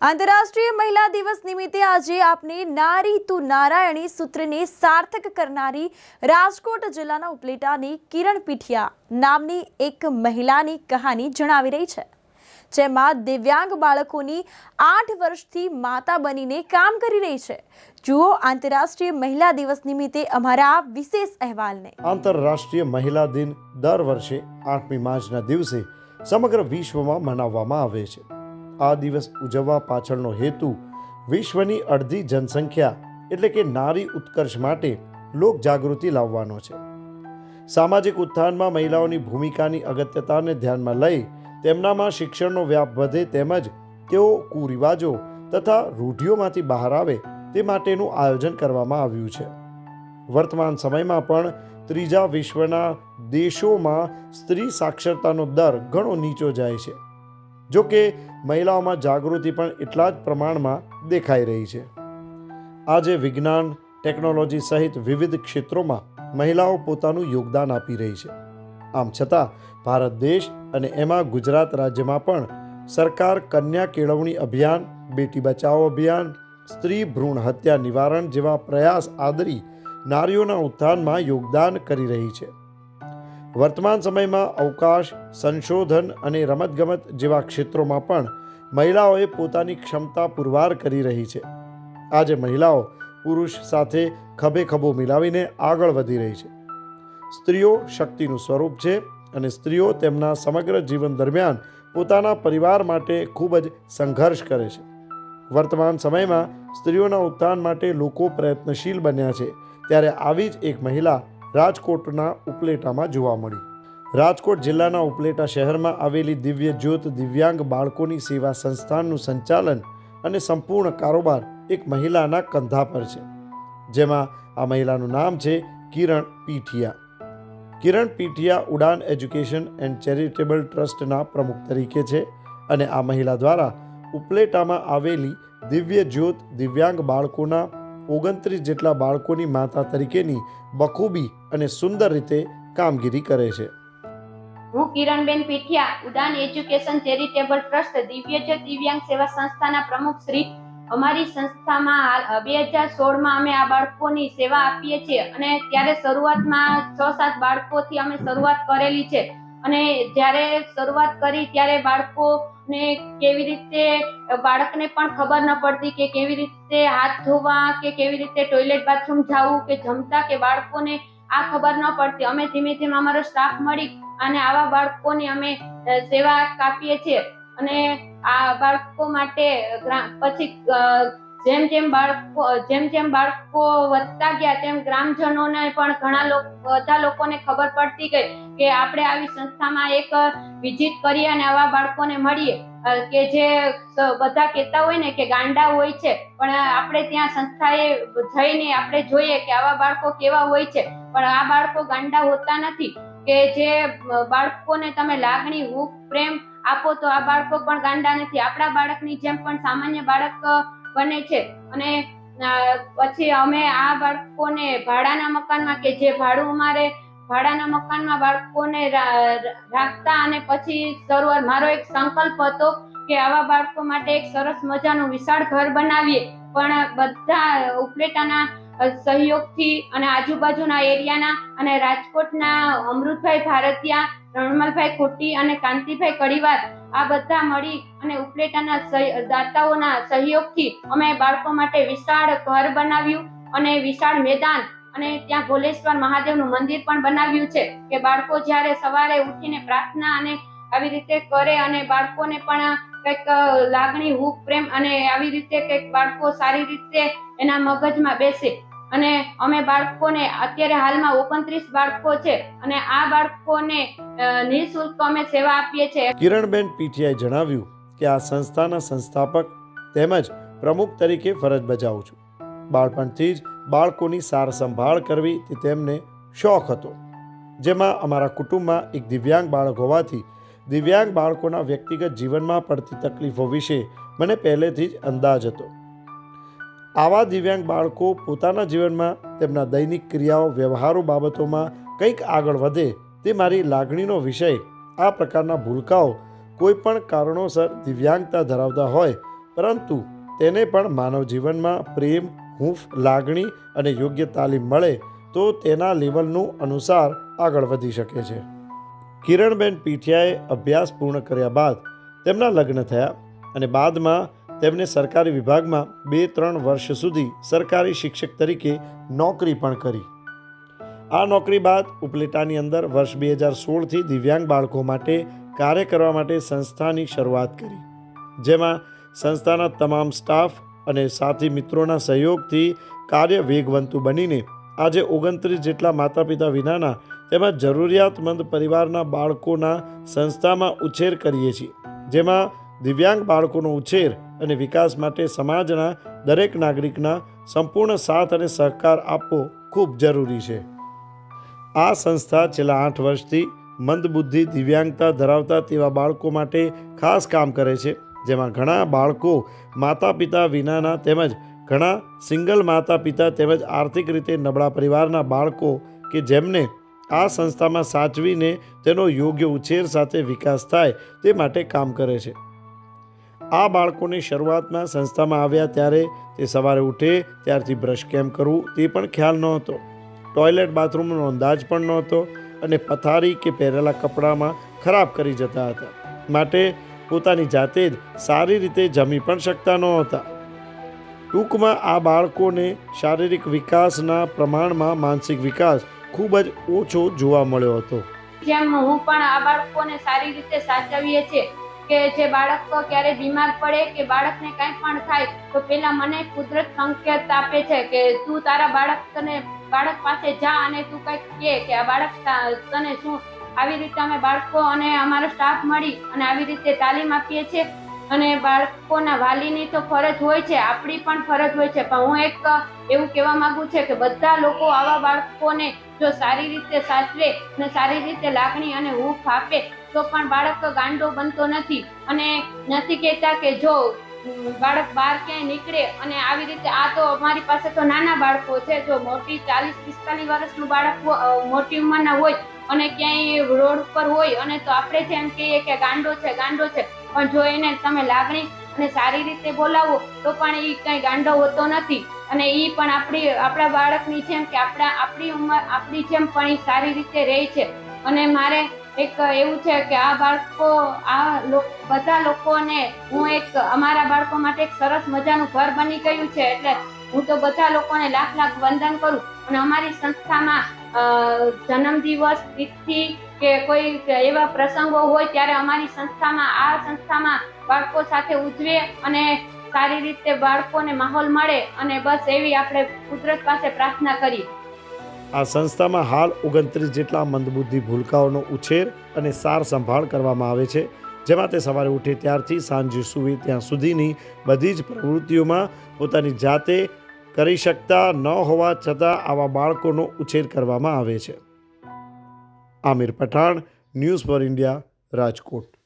આંતરરાષ્ટ્રીય મહિલા દિવસ નિમિત્તે આજે આપને નારી તું નારાયણી સૂત્રને સાર્થક કરનારી રાજકોટ જિલ્લાના ઉપલેટાની કિરણ પીઠિયા નામની એક મહિલાની કહાની જણાવી રહી છે. જેમાં દિવ્યાંગ બાળકોની આઠ વર્ષથી માતા બનીને કામ કરી રહી છે. જુઓ આંતરરાષ્ટ્રીય મહિલા દિવસ નિમિત્તે અમારા વિશેષ અહેવાલને. આંતરરાષ્ટ્રીય મહિલા દિન દર વર્ષે આઠમી માર્ચના દિવસે સમગ્ર વિશ્વમાં મનાવવામાં આવે છે. આ દિવસ ઉજવવા પાછળનો હેતુ વિશ્વની અડધી જનસંખ્યા એટલે કે નારી ઉત્કર્ષ માટે લોક જાગૃતિ લાવવાનો છે. સામાજિક ઉત્થાનમાં મહિલાઓની ભૂમિકાની અગત્યતાને ધ્યાનમાં લઈ તેમનામાં શિક્ષણનો વ્યાપ વધે તેમજ તેઓ કુરિવાજો તથા રૂઢિઓમાંથી બહાર આવે તે માટેનું આયોજન કરવામાં આવ્યું છે. વર્તમાન સમયમાં પણ ત્રીજા વિશ્વના દેશોમાં સ્ત્રી સાક્ષરતાનો દર ઘણો નીચો જાય છે. જો કે મહિલાઓમાં જાગૃતિ પણ એટલા જ પ્રમાણમાં દેખાઈ રહી છે. આજે વિજ્ઞાન, ટેકનોલોજી સહિત વિવિધ ક્ષેત્રોમાં મહિલાઓ પોતાનું યોગદાન આપી રહી છે. આમ છતાં, ભારત દેશ અને એમાં ગુજરાત રાજ્યમાં પણ સરકાર કન્યા કેળવણી અભિયાન, બેટી બચાવો અભિયાન, સ્ત્રી ભ્રૂણ હત્યા નિવારણ જેવા પ્રયાસ આદરી નારીઓના ઉત્થાનમાં યોગદાન કરી રહી છે. વર્તમાન સમયમાં અવકાશ, સંશોધન અને રમતગમત જેવા ક્ષેત્રોમાં પણ મહિલાઓએ પોતાની ક્ષમતા પુરવાર કરી રહી છે. આજે મહિલાઓ પુરુષ સાથે ખભે ખભો મિલાવીને આગળ વધી રહી છે. સ્ત્રીઓ શક્તિનું સ્વરૂપ છે અને સ્ત્રીઓ તેમના સમગ્ર જીવન દરમિયાન પોતાના પરિવાર માટે ખૂબ જ સંઘર્ષ કરે છે. વર્તમાન સમયમાં સ્ત્રીઓના ઉત્થાન માટે લોકો પ્રયત્નશીલ બન્યા છે. ત્યારે આવી જ એક મહિલા રાજકોટના ઉપલેટામાં જોવા મળી. રાજકોટ જિલ્લાના ઉપલેટા શહેરમાં આવેલી દિવ્ય જ્યોત દિવ્યાંગ બાળકોની સેવા સંસ્થાનનું સંચાલન અને સંપૂર્ણ કારોબાર એક મહિલાના કંધા પર છે. જેમાં આ મહિલાનું નામ છે કિરણ પીઠિયા. કિરણ પીઠિયા ઉડાન એજ્યુકેશન એન્ડ ચેરિટેબલ ટ્રસ્ટના પ્રમુખ તરીકે છે અને આ મહિલા દ્વારા ઉપલેટામાં આવેલી દિવ્ય જ્યોત દિવ્યાંગ બાળકોના ઓગણત્રીસ જેટલા બાળકોની માતા તરીકેની બખૂબી અને સુંદર રીતે કામગીરી કરે છે. હું કિરણબેન પીઠિયા, ઉડાન એજ્યુકેશન ચેરિટેબલ ટ્રસ્ટ દિવ્યજ્યોત દિવ્યાંગ સેવા સંસ્થાના પ્રમુખ શ્રી. અમારી સંસ્થામાં હાલ બે હજાર સોળમાં અમે આ બાળકોની સેવા આપીએ છીએ અને ત્યારે શરૂઆતમાં છ સાત બાળકોથી અમે શરૂઆત કરેલી છે. અને જ્યારે શરૂઆત કરી ત્યારે બાળકોને કેવી રીતે બાળકને પણ ખબર ન પડતી કે કેવી રીતે હાથ ધોવા કે કેવી રીતે ટોયલેટ બાથરૂમ જવું કે જમતા કે બાળકોને આ ખબર ન પડતી. અમે ધીમે ધીમે અમારો સ્ટાફ મળી અને આવા બાળકોની અમે સેવા કાપીએ છીએ. અને આ બાળકો માટે પછી જેમ જેમ બાળકો, જેમ જેમ બાળકો વધતા ગયા, તેમ ગ્રામજનોને પણ ઘણા લોકો, બધા લોકોને ખબર પડતી ગઈ કે આપણે આવી સંસ્થામાં એક વિઝિટ કરીએ અને આવા બાળકોને મળીએ. કે જે બધા કહેતા હોય ને કે ગાંડા હોય છે, પણ આપણે ત્યાં સંસ્થાએ જઈને આપણે જોઈએ કે આવા બાળકો કેવા હોય છે. પણ આ બાળકો ગાંડા હોતા નથી. કે જે બાળકોને તમે લાગણી, હૂફ, પ્રેમ આપો તો આ બાળકો પણ ગાંડા નથી. આપણા બાળકની જેમ પણ સામાન્ય બાળક બને છે. અને પછી અમે આ બાળકોને ભાડાના મકાનમાં કે જે ભાડું અમારે ભાડાના મકાનમાં બાળકોને રાખતા અને પછી શરૂઆત, મારો એક સંકલ્પ હતો કે આવા બાળકો માટે એક સરસ મજાનું વિશાળ ઘર બનાવીએ. પણ બધા ઉપલેટાના સહયોગથી અને આજુબાજુના એરિયાના અને રાજકોટના અમૃતભાઈ ભારતીયા, રણમલભાઈ ખોટી અને કાંતિભાઈ કડીવાર આ બધા મળી અને ઉપલેટાના દાતાઓના સહયોગથી અમે બાળકો માટે વિશાળ ઘર બનાવ્યું અને વિશાળ મેદાન અને ત્યાં ભોલેશ્વર મહાદેવનું મંદિર પણ બનાવ્યું છે કે બાળકો જ્યારે સવારે ઉઠીને પ્રાર્થના અને આવી રીતે કરે અને બાળકોને પણ કંઈક લાગણી હુક પ્રેમ અને આવી રીતે કંઈક બાળકો સારી રીતે એના મગજમાં બેસે અને અમે બાળકોને અત્યારે હાલમાં ઓગણત્રીસ બાળકો છે અને આ બાળકોને નિઃશુલ્ક અમે સેવા આપીએ છીએ. કિરણબેન પીટીઆઈ જણાવ્યું કે આ સંસ્થાના સંસ્થાપક તેમજ પ્રમુખ તરીકે ફરજ બજાવું છું. બાળપણથી જ બાળકોની સાર સંભાળ કરવી તે તેમને શોખ હતો. જેમાં અમારા કુટુંબમાં એક દિવ્યાંગ બાળક હોવાથી દિવ્યાંગ બાળકોના વ્યક્તિગત જીવનમાં પડતી તકલીફો વિશે મને પહેલેથી જ અંદાજ હતો. આવા દિવ્યાંગ બાળકો પોતાના જીવનમાં તેમના દૈનિક ક્રિયાઓ, વ્યવહારો બાબતોમાં કંઈક આગળ વધે તે મારી લાગણીનો વિષય. આ પ્રકારના ભૂલકાઓ કોઈ પણ કારણોસર દિવ્યાંગતા ધરાવતા હોય, પરંતુ તેને પણ માનવ જીવનમાં પ્રેમ, હૂંફ, લાગણી અને યોગ્ય તાલીમ મળે તો તેના લેવલનું અનુસાર આગળ વધી શકે છે. કિરણબેન પીઠિયાએ અભ્યાસ પૂર્ણ કર્યા બાદ તેમના લગ્ન થયા અને બાદમાં તેમને સરકારી વિભાગમાં બે ત્રણ વર્ષ સુધી સરકારી શિક્ષક તરીકે નોકરી પણ કરી. આ નોકરી બાદ ઉપલેટાની અંદર વર્ષ બે હજાર સોળથી દિવ્યાંગ બાળકો માટે કાર્ય કરવા માટે સંસ્થાની શરૂઆત કરી. જેમાં સંસ્થાના તમામ સ્ટાફ અને સાથી મિત્રોના સહયોગથી કાર્ય વેગવંતું બનીને આજે ઓગણત્રીસ જેટલા માતા પિતા વિનાના તેમજ જરૂરિયાતમંદ પરિવારના બાળકોના સંસ્થામાં ઉછેર કરીએ છીએ. જેમાં દિવ્યાંગ બાળકોનો ઉછેર અને વિકાસ માટે સમાજના દરેક નાગરિકના સંપૂર્ણ સાથ અને સહકાર આપવો ખૂબ જરૂરી છે. આ સંસ્થા છેલ્લા આઠ વર્ષથી મંદબુદ્ધિ, દિવ્યાંગતા ધરાવતા તેવા બાળકો માટે ખાસ કામ કરે છે, જેમાં ઘણા બાળકો માતા પિતા વિનાના તેમજ ઘણા સિંગલ માતા પિતા તેમજ આર્થિક રીતે નબળા પરિવારના બાળકો કે જેમને આ સંસ્થામાં સાચવીને તેનો યોગ્ય ઉછેર સાથે વિકાસ થાય તે માટે કામ કરે છે. આ બાળકોની શરૂઆતમાં સંસ્થામાં આવ્યા ત્યારે તે સવારે ઉઠે, ત્યારથી બ્રશ કેમ કરવું તે પણ ખ્યાલ નહોતો. ટોયલેટ બાથરૂમનો અંદાજ પણ નહોતો અને પથારી કે પહેરેલા કપડામાં ખરાબ કરી જતા હતા. માટે પોતાની જાતે જ સારી રીતે જમી પણ શકતા નહોતા. ટૂંકમાં આ બાળકોને શારીરિક વિકાસના પ્રમાણમાં માનસિક વિકાસ ખૂબ જ ઓછો જોવા મળ્યો હતો. જેમ હું પણ આ બાળકોને સારી રીતે સાચવીએ છીએ. કે જે બાળક ક્યારે બીમાર પડે કે બાળકને કાંઈ પણ થાય, તો પહેલા મને કુદરત સંકેત આપે છે કે તું તારા બાળકને બાળક પાસે જા અને તું કંઈક કહે કે આ બાળક તને શું? આવી રીતે અમે બાળકો અને અમારો સ્ટાફ મળી અને આવી રીતે તાલીમ આપીએ છીએ. અને બાળકોના વાલીની તો ફરજ હોય છે, આપણી પણ ફરજ હોય છે. પણ હું એક એવું કહેવા માંગુ છે કે બધા લોકો આવા બાળકોને જો સારી રીતે સાચવે અને સારી રીતે લાગણી અને હૂફ આપે, તો પણ બાળક ગાંડો બનતો નથી. અને નથી કહેતા કે જો બાળક બહાર ક્યાંય નીકળે અને આવી રીતે, આ તો અમારી પાસે તો નાના બાળકો છે, જો મોટી ચાલીસ, પિસ્તાલીસ વર્ષનું બાળક મોટી ઉંમરના હોય અને ક્યાંય રોડ ઉપર હોય અને તો આપણે જેમ કહીએ કે ગાંડો છે ગાંડો છે પણ જો એને તમે લાગણી અને સારી રીતે બોલાવો, તો પણ એ કંઈ ગાંડો હોતો નથી. અને એ પણ આપણી, આપણા બાળકની જેમ કે આપણા, આપણી ઉંમર, આપણી જેમ પણ એ સારી રીતે રહે છે. અને મારે એક એવું છે કે આ બાળકો, આ બધા લોકોને હું એક, અમારા બાળકો માટે એક સરસ મજાનું ઘર બની ગયું છે. એટલે હું તો બધા લોકોને લાખ લાખ વંદન કરું. અને અમારી સંસ્થામાં જન્મદિવસ તિથિ કે કોઈ એવા પ્રસંગો હોય ત્યારે અમારી સંસ્થામાં, આ સંસ્થામાં બાળકો સાથે ઉજવે અને સારી રીતે બાળકોને માહોલ મળે અને બસ એવી આપણે કુદરત પાસે પ્રાર્થના કરી આ સંસ્થામાં હાલ ઓગણત્રીસ જેટલા મંદબુદ્ધિ ભૂલકાઓનો ઉછેર અને સાર સંભાળ કરવામાં આવે છે, જેમાં તે સવારે ઉઠે ત્યારથી સાંજે સૂવે ત્યાં સુધીની બધી જ પ્રવૃત્તિઓમાં પોતાની જાતે કરી શકતા ન હોવા છતાં આવા બાળકોનો ઉછેર કરવામાં આવે છે. Aamir Pathan news for India Rajkot.